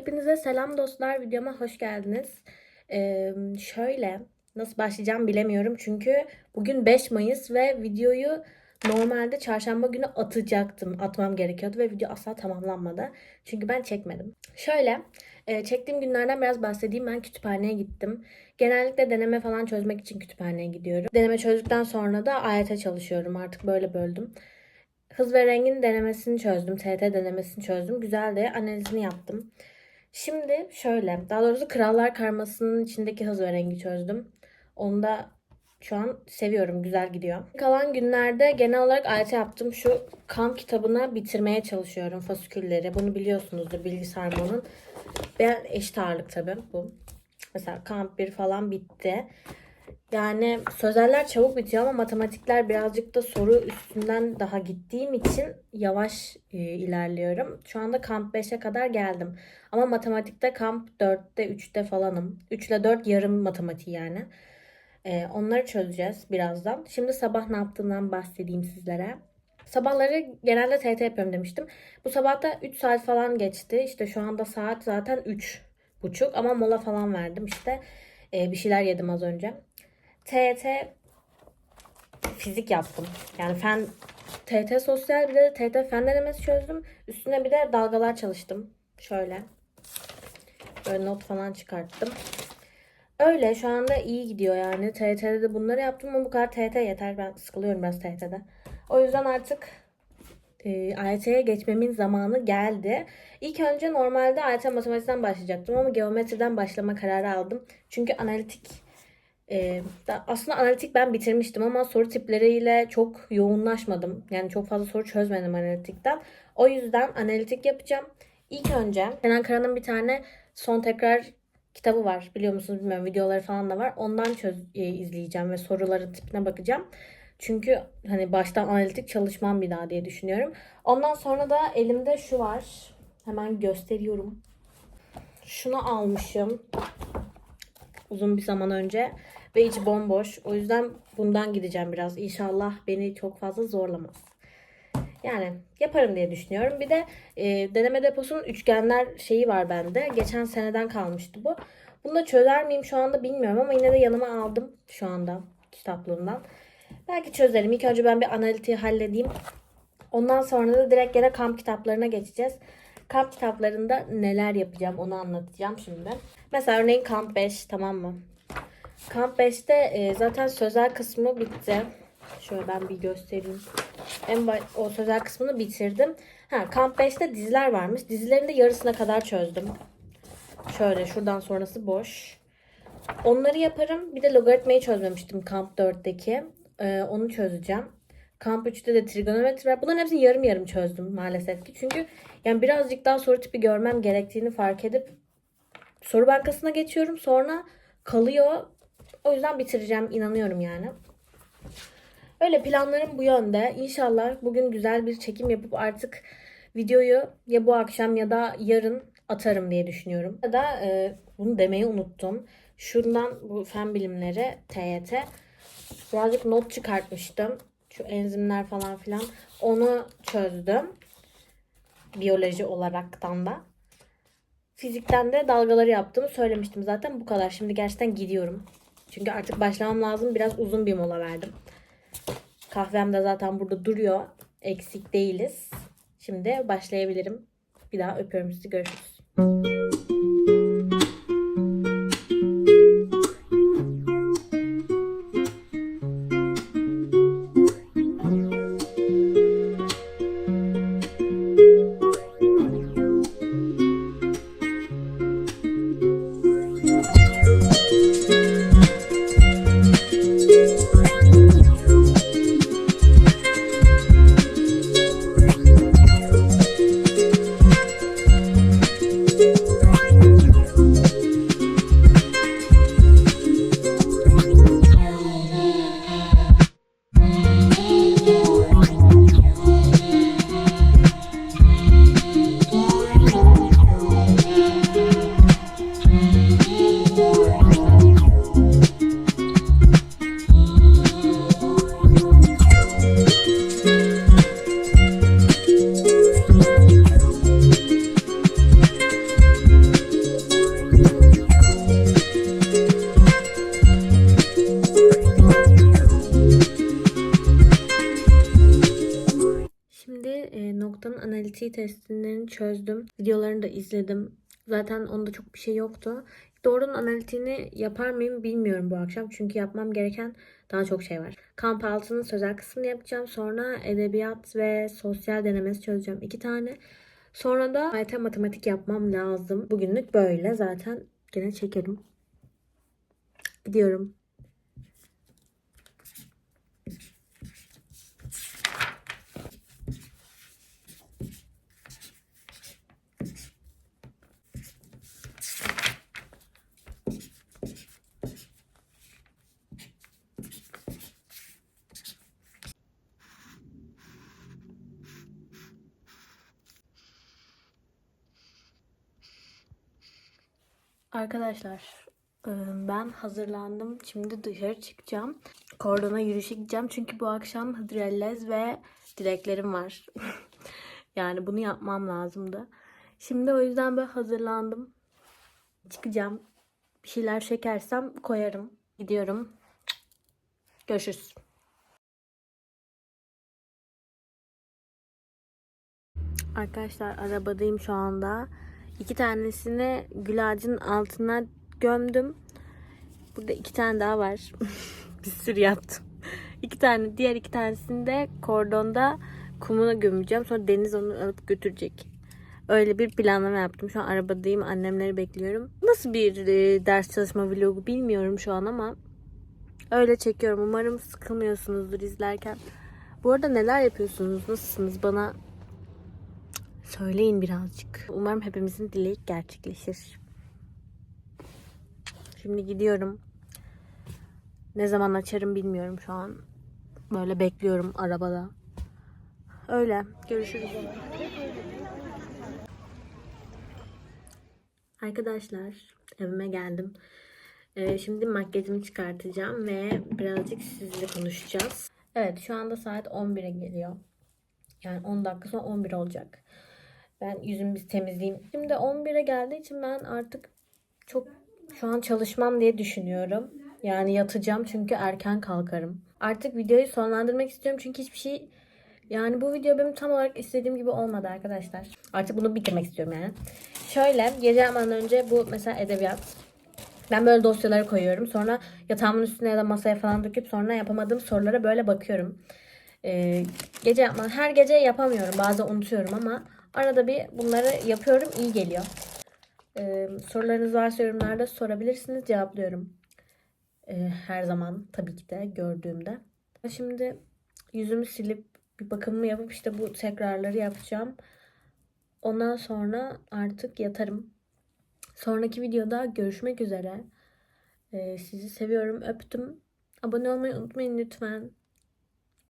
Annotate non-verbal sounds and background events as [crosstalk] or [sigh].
Hepinize selam dostlar. Videoma hoş geldiniz. Ee, şöyle nasıl başlayacağım bilemiyorum. Çünkü bugün 5 Mayıs ve videoyu normalde çarşamba günü atacaktım. Atmam gerekiyordu ve video asla tamamlanmadı. Çünkü ben çekmedim. Şöyle e, çektiğim günlerden biraz bahsedeyim. Ben kütüphaneye gittim. Genellikle deneme falan çözmek için kütüphaneye gidiyorum. Deneme çözdükten sonra da AYT çalışıyorum. Artık böyle böldüm. Hız ve rengin denemesini çözdüm. TT denemesini çözdüm. Güzel de analizini yaptım. Şimdi şöyle, daha doğrusu Krallar Karması'nın içindeki ve rengi çözdüm. Onu da şu an seviyorum, güzel gidiyor. Kalan günlerde genel olarak AYT yaptım. Şu kamp kitabını bitirmeye çalışıyorum, fasikülleri. Bunu biliyorsunuzdur, bilgi sarmanın. Ben eşit ağırlık tabii bu. Mesela kamp 1 falan bitti. Yani sözeller çabuk bitiyor ama matematikler birazcık da soru üstünden daha gittiğim için yavaş e, ilerliyorum. Şu anda kamp 5'e kadar geldim. Ama matematikte kamp 4'te 3'te falanım. 3 ile 4 yarım matematiği yani. E, onları çözeceğiz birazdan. Şimdi sabah ne yaptığımdan bahsedeyim sizlere. Sabahları genelde TT yapıyorum demiştim. Bu sabah da 3 saat falan geçti. İşte şu anda saat zaten 3 buçuk ama mola falan verdim işte. E, bir şeyler yedim az önce. TET fizik yaptım. Yani fen TET sosyal bir de TET fen denemesi çözdüm. Üstüne bir de dalgalar çalıştım. Şöyle. Böyle not falan çıkarttım. Öyle şu anda iyi gidiyor yani. TET'de de bunları yaptım ama bu kadar TET yeter. Ben sıkılıyorum biraz TET'de. O yüzden artık e, geçmemin zamanı geldi. İlk önce normalde AYT matematikten başlayacaktım ama geometriden başlama kararı aldım. Çünkü analitik ee, da- aslında analitik ben bitirmiştim ama soru tipleriyle çok yoğunlaşmadım. Yani çok fazla soru çözmedim analitikten. O yüzden analitik yapacağım. İlk önce Kenan Kara'nın bir tane son tekrar kitabı var. Biliyor musunuz bilmiyorum. Videoları falan da var. Ondan çöz, e, izleyeceğim ve soruların tipine bakacağım. Çünkü hani baştan analitik çalışmam bir daha diye düşünüyorum. Ondan sonra da elimde şu var. Hemen gösteriyorum. Şunu almışım uzun bir zaman önce ve içi bomboş. O yüzden bundan gideceğim biraz. İnşallah beni çok fazla zorlamaz. Yani yaparım diye düşünüyorum. Bir de e, deneme deposunun üçgenler şeyi var bende. Geçen seneden kalmıştı bu. Bunu da çözer miyim şu anda bilmiyorum ama yine de yanıma aldım şu anda kitaplığımdan. Belki çözerim. İlk önce ben bir analitiği halledeyim. Ondan sonra da direkt gene kamp kitaplarına geçeceğiz. Kamp kitaplarında neler yapacağım onu anlatacağım şimdi. Mesela örneğin kamp 5 tamam mı? Kamp 5'te e, zaten sözel kısmı bitti. Şöyle ben bir göstereyim. En ba- o sözel kısmını bitirdim. Ha, kamp 5'te diziler varmış. Dizilerin de yarısına kadar çözdüm. Şöyle şuradan sonrası boş. Onları yaparım. Bir de logaritmayı çözmemiştim kamp 4'teki. Ee, onu çözeceğim. Kamp 3'te de trigonometri var. Bunların hepsini yarım yarım çözdüm maalesef ki. Çünkü yani birazcık daha soru tipi görmem gerektiğini fark edip soru bankasına geçiyorum. Sonra kalıyor. O yüzden bitireceğim. inanıyorum yani. Öyle planlarım bu yönde. İnşallah bugün güzel bir çekim yapıp artık videoyu ya bu akşam ya da yarın atarım diye düşünüyorum. Ya da e, bunu demeyi unuttum. Şundan bu fen bilimleri TYT birazcık not çıkartmıştım. Şu enzimler falan filan. Onu çözdüm. Biyoloji olaraktan da. Fizikten de dalgaları yaptığımı söylemiştim zaten. Bu kadar. Şimdi gerçekten gidiyorum. Çünkü artık başlamam lazım. Biraz uzun bir mola verdim. Kahvem de zaten burada duruyor. Eksik değiliz. Şimdi başlayabilirim. Bir daha öpüyorum sizi. Görüşürüz. Testlerini çözdüm. Videolarını da izledim. Zaten onda çok bir şey yoktu. Doğrunun analitiğini yapar mıyım bilmiyorum bu akşam. Çünkü yapmam gereken daha çok şey var. Kamp altının sözel kısmını yapacağım. Sonra edebiyat ve sosyal denemesi çözeceğim. iki tane. Sonra da AYT matematik yapmam lazım. Bugünlük böyle. Zaten gene çekerim. Gidiyorum. Arkadaşlar e, ben hazırlandım. Şimdi dışarı çıkacağım. Kordona yürüyüşe gideceğim. Çünkü bu akşam hıdrellez ve dileklerim var. [laughs] yani bunu yapmam lazımdı. Şimdi o yüzden böyle hazırlandım. Çıkacağım. Bir şeyler çekersem koyarım. Gidiyorum. Görüşürüz. Arkadaşlar arabadayım şu anda. İki tanesini gül ağacının altına gömdüm. Burada iki tane daha var. [laughs] bir sürü yaptım. İki tane, diğer iki tanesini de kordonda kumuna gömeceğim. Sonra Deniz onu alıp götürecek. Öyle bir planlama yaptım. Şu an arabadayım. Annemleri bekliyorum. Nasıl bir e, ders çalışma vlogu bilmiyorum şu an ama öyle çekiyorum. Umarım sıkılmıyorsunuzdur izlerken. Bu arada neler yapıyorsunuz? Nasılsınız? Bana Söyleyin birazcık. Umarım hepimizin dileği gerçekleşir. Şimdi gidiyorum. Ne zaman açarım bilmiyorum şu an. Böyle bekliyorum arabada. Öyle. Görüşürüz. Arkadaşlar evime geldim. Ee, şimdi makyajımı çıkartacağım ve birazcık sizinle konuşacağız. Evet şu anda saat 11'e geliyor. Yani 10 dakika sonra 11 olacak. Ben yüzümü temizleyeyim. Şimdi 11'e geldiği için ben artık çok şu an çalışmam diye düşünüyorum. Yani yatacağım çünkü erken kalkarım. Artık videoyu sonlandırmak istiyorum çünkü hiçbir şey yani bu video benim tam olarak istediğim gibi olmadı arkadaşlar. Artık bunu bitirmek istiyorum yani. Şöyle gece yatmadan önce bu mesela edebiyat. Ben böyle dosyaları koyuyorum. Sonra yatağımın üstüne ya da masaya falan döküp sonra yapamadığım sorulara böyle bakıyorum. Ee, gece yapmadan her gece yapamıyorum. Bazen unutuyorum ama arada bir bunları yapıyorum. iyi geliyor. Ee, sorularınız varsa yorumlarda sorabilirsiniz. Cevaplıyorum. Ee, her zaman tabii ki de gördüğümde. Şimdi yüzümü silip bir bakımımı yapıp işte bu tekrarları yapacağım. Ondan sonra artık yatarım. Sonraki videoda görüşmek üzere. Ee, sizi seviyorum. Öptüm. Abone olmayı unutmayın lütfen.